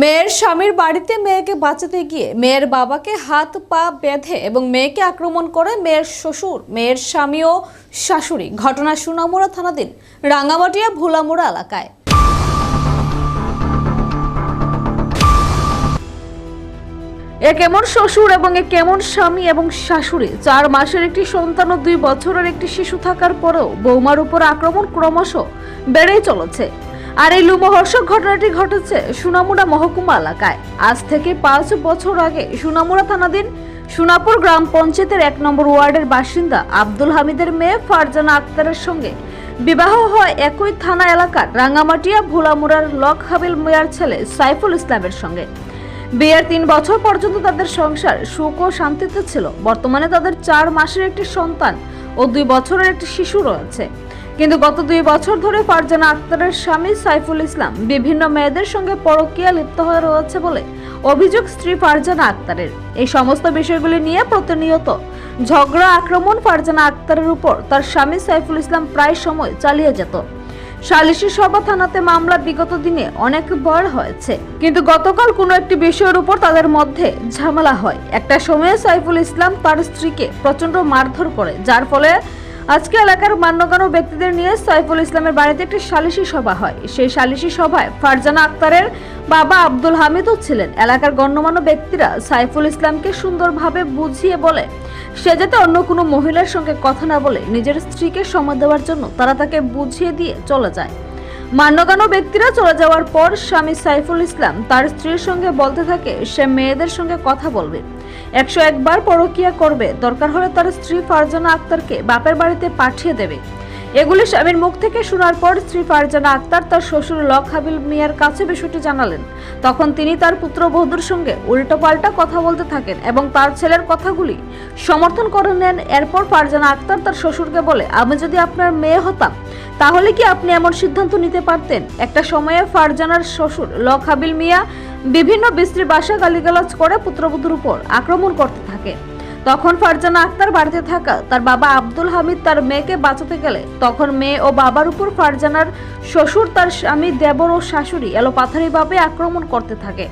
মেয়ের স্বামীর বাড়িতে মেয়েকে বাঁচাতে গিয়ে মেয়ের বাবাকে হাত পা বেঁধে এবং মেয়েকে আক্রমণ করে মেয়ের শ্বশুর, মেয়ের স্বামী ও শাশুড়ি। ঘটনা সুনামুড়া থানাধীন রাঙামাটিয়া ভোলামুড়া এলাকায়। এ কেমন শ্বশুর এবং এ কেমন স্বামী এবং শাশুড়ি? চার মাসের একটি সন্তান ও দুই বছরের একটি শিশু থাকার পরেও বৌমার উপর আক্রমণ ক্রমশ বেড়েই চলেছে। আর এই লুমহর্ষক ঘটনাটি ঘটেছে সুনামুড়া মহকুমা এলাকায়। আজ থেকে পাঁচ বছর আগে সুনামুড়া থানাধীন সুনাপুর গ্রাম পঞ্চায়েতের এক নম্বর ওয়ার্ডের বাসিন্দা আব্দুল হামিদের মেয়ে ফারজানা আক্তারের সঙ্গে বিবাহ হয় একই থানা এলাকার রাঙ্গামাটিয়া ভোলামুড়ার লক হাবিল মিয়ার ছেলে সাইফুল ইসলামের সঙ্গে। বিয়ের তিন বছর পর্যন্ত তাদের সংসার সুখ ও শান্তিতে ছিল। বর্তমানে তাদের চার মাসের একটি সন্তান ও দুই বছরের একটি শিশু রয়েছে। কিন্তু গত দুই বছর ধরে ফারজানা আক্তারের স্বামী সাইফুল ইসলাম বিভিন্ন মেয়েদের সঙ্গে পরকীয়া লিপ্ত হয়ে রয়েছে বলে অভিযোগ স্ত্রী ফারজানা আক্তারের। এই সমস্ত বিষয়গুলি নিয়ে প্রতিনিয়ত ঝগড়া, আক্রমণ ফারজানা আক্তারের উপর তার স্বামী সাইফুল ইসলাম প্রায় সময় চালিয়ে যেত। সালিশি সভা থানাতে মামলা বিগত দিনে অনেক বড় হয়েছে। কিন্তু গতকাল কোনো একটি বিষয়ের উপর তাদের মধ্যে ঝামেলা হয়। একটা সময়ে সাইফুল ইসলাম তার স্ত্রীকে প্রচণ্ড মারধর করে, যার ফলে আজকে এলাকার মান্যগণ্য ব্যক্তিদের নিয়ে সাইফুল ইসলামের বাড়িতে একটি সালিশি সভা হয়। সেই সালিশি সভায় ফারজানা আক্তারের বাবা আব্দুল হামিদও ছিলেন। এলাকার গণ্যমান্য ব্যক্তিরা সাইফুল ইসলামকে সুন্দরভাবে বুঝিয়ে বলে, সে যাতে অন্য কোনো মহিলার সঙ্গে কথা না বলে নিজের স্ত্রীকে সময় দেওয়ার জন্য তারা তাকে বুঝিয়ে দিয়ে চলে যায়। মান্যগান্য ব্যক্তিরা চলে যাওয়ার পর স্বামী সাইফুল ইসলাম তার স্ত্রীর সঙ্গে বলতে থাকে, সে মেয়েদের সঙ্গে কথা বলবে। একশো একবার পরকিয়া করবে। দরকার হলে তার স্ত্রী ফারজানা আক্তারকে বাপের বাড়িতে পাঠিয়ে দেবে। এগুলি স্বামীর মুখ থেকে শোনার পর স্ত্রী ফারজানা আক্তার তার শ্বশুর লক হাবিল মিয়ার কাছে বিষয়টি জানালেন। তখন তিনি তার পুত্র পুত্রবধূর সঙ্গে উল্টোপাল্টা কথা বলতে থাকেন এবং তার ছেলের কথাগুলি সমর্থন করে নেন। এরপর ফারজানা আক্তার তার শ্বশুরকে বলে, আমি যদি আপনার মেয়ে হতাম, তাহলে কি আপনি এমন সিদ্ধান্ত নিতে পারতেন? একটা সময়ে ফারজানার শ্বশুর লক হাবিল মিয়া বিভিন্ন বিশ্রী বাসা গালিগালাজ করে পুত্রবধূর উপর আক্রমণ করতে থাকে তখন ফারজানা আক্তার বাড়িতে থাকা তার বাবা আব্দুল হামিদ তার মেয়েকে বাঁচাতে গেলে তখন মেয়ে ও বাবার উপর ফারজানার শ্বশুর, তার স্বামী দেবর ও শাশুড়ি এলোপাথারিভাবে আক্রমণ করতে থাকে।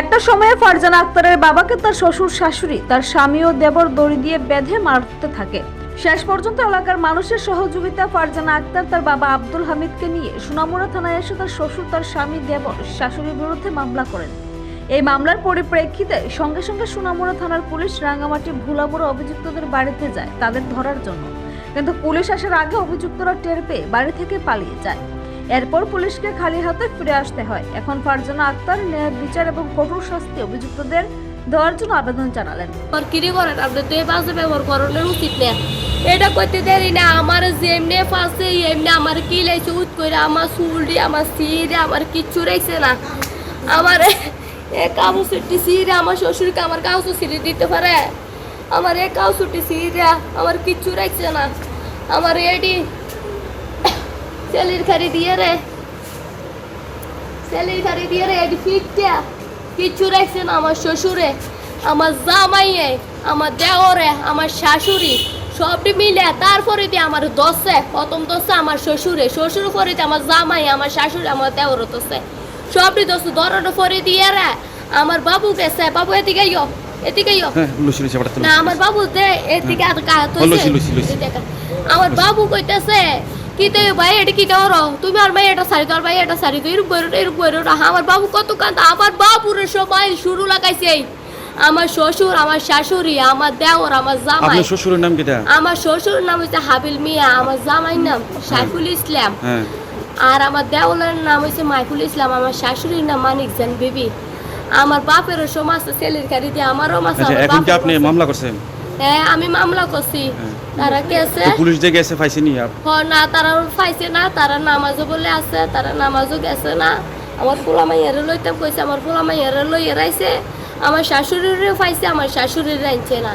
একটা সময়ে ফারজানা আক্তারের বাবাকে তার শ্বশুর, শাশুড়ি, তার স্বামী ও দেবর দড়ি দিয়ে বেঁধে মারতে থাকে। শেষ পর্যন্ত এলাকার মানুষের সহযোগিতা ফারজানা আক্তার তার বাবা আব্দুল হামিদকে নিয়ে সুনামুড়া থানায় এসে তার শ্বশুর, তার স্বামী, দেবর, শাশুড়ির বিরুদ্ধে মামলা করেন। এই মামলার পরিপ্রেক্ষিতে সঙ্গে সঙ্গে সুনামুড়া থানার পুলিশ রাঙ্গামাটি ভুলাবুড়ো অভিযুক্তদের বাড়িতে যায় তাদের ধরার জন্য। কিন্তু পুলিশ আসার আগে অভিযুক্তরা টের পেয়ে বাড়ি থেকে পালিয়ে যায়। এরপর পুলিশকে খালি হাতে ফিরে আসতে হয়। এখন ফারজানা আক্তার ন্যায় বিচার এবং কঠোর শাস্তি অভিযুক্তদের দেওয়ার জন্য আবেদন জানালেন। কিরি করেন ব্যবহার উচিত এটা করতে দেরি না, আমার যেমনি ফাঁসে, এমনি আমার কি লাইছে উৎ করে আমার চুলটি আমার সিরে আমার কিচ্ছু রাখছে না। আমার এ আমার শ্বশুরকে আমার দিতে পারে? আমার এ কাউসুটি আমার কিচ্ছু রাখছে না। আমার এডি রে। খারি দিয়ে রে কিচ্ছু রাখছে না আমার শ্বশুরে, আমার জামাইয়ে, আমার দেওরে, আমার শাশুড়ি সবটি মিলে তারপরে দিয়ে আমার দশে প্রথম দশে আমার শ্বশুরে, শ্বশুর পরে আমার জামাই আমার শাশুড়ি, আমার দেওর দশে সবটি দশ দরটা পরে দিয়ে রে। আমার বাবু গেছে বাবু এদিকে ইয়ো এদিকে ইয়ো হ্যাঁ লুচি লুচি পাঠাতে না আমার বাবু দে এদিকে আর কা ও, লুচি, লুচি, লুচি। আমার বাবু কইতেছে কি তে ভাই এটা কি করো? তুমি আর ভাই এটা সারি তোর ভাই এটা সারি তো এরকম বেরো এরকম বেরো না আমার বাবু কত কান্দা আমার বাবুর সময় শুরু লাগাইছে আমার শ্বশুর আমার শাশুড়ি আমার দেওর আমার জামাই। আপনার শ্বশুরের নাম কিটা আমার শ্বশুর নাম হচ্ছে হাবিল মিয়া আমার জামাইর নাম সাইফুল ইসলাম। হ্যাঁ। আর আমার দেওয়ালের নাম হচ্ছে মাইফুল ইসলাম আমার শাশুড়ির নাম মানিক জান বিবি। আমার বাপেরও সমাজ ছেলের গাড়ি দিয়ে আমারও আচ্ছা এখন কি আপনি। মামলা করছেন? হ্যাঁ আমি মামলা করছি। হ্যাঁ। তারা পুলিশ যে গেছে পাইছেনি আপ- না তারা পাইছে না তারা নামাজও বলে আছে তারা নামাজও গেছে না। আমার পোলা মাইয়ারে লইতাম কইছে আমার পোলা মাইয়ারে লই এরাইছে আমার শাশুড়িরও পাইছে আমার শাশুড়ির আনছে না।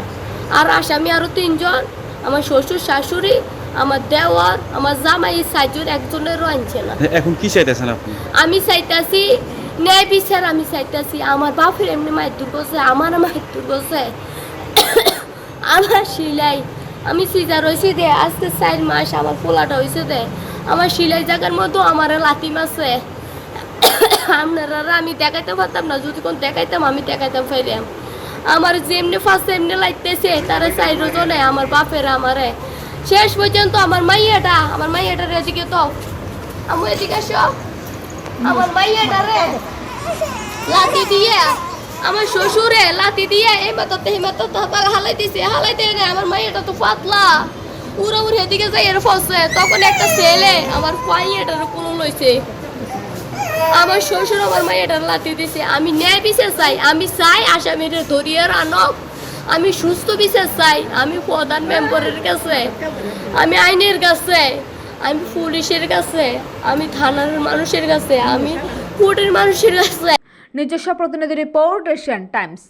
আর আসামি আরও তিনজন আমার শ্বশুর শাশুড়ি আমার দেওয়ার আমার জামাই সাইজন একজনেরও আনছে না। এখন কি চাইতেছেন আপনি? আমি চাইতাছি ন্যায় বিচার আমি চাইতাছি আমার বাপের এমনি মায়ের দূর আমার মায়ের দূর করছে। আমার সিলাই আমি সিজার হয়েছি দে আজকে চার মাস আমার পোলাটা হয়েছে দে। আমার সিলাই জায়গার মতো আমার লাতি মাছে আপনারা আমি দেখাইতে পারতাম না যদি কোন দেখাইতাম আমি দেখাইতাম ফেলাম আমার যেমনি ফার্স্ট এমনি লাগতেছে তারা চাইর জনে আমার বাপের আমারে। শেষ পর্যন্ত আমার মাইয়াটা, আমার মাইয়াটার এদিকে তো। আমি এদিকে আসো। আমার মাইয়াটা রে লাতি দিয়ে, আমার শ্বশুরে লাতি দিয়ে এই মাথাতে এই মাথাতে তার হালাই দিছে হালাই দিয়ে না আমার মাইয়াটা তো পাতলা। উড়ে উড়ে এদিকে যাই এর ফসে। তখন একটা ছেলে আমার মাইয়াটার কোনো লইছে। আমার শ্বশুর আমার মাইয়াটার লাতি দিছে। আমি ন্যায় বিচার চাই, আমি চাই আসামিরে ধরিয়ে আনক। আমি সুস্থ বিচার চাই, আমি প্রধান মেম্বারের কাছে, আমি আইনের কাছে, আমি পুলিশের কাছে, আমি থানার মানুষের কাছে, আমি কোর্টের মানুষের কাছে। নিজস্ব প্রতিনিধি রিপোর্ট এশিয়ান টাইমস।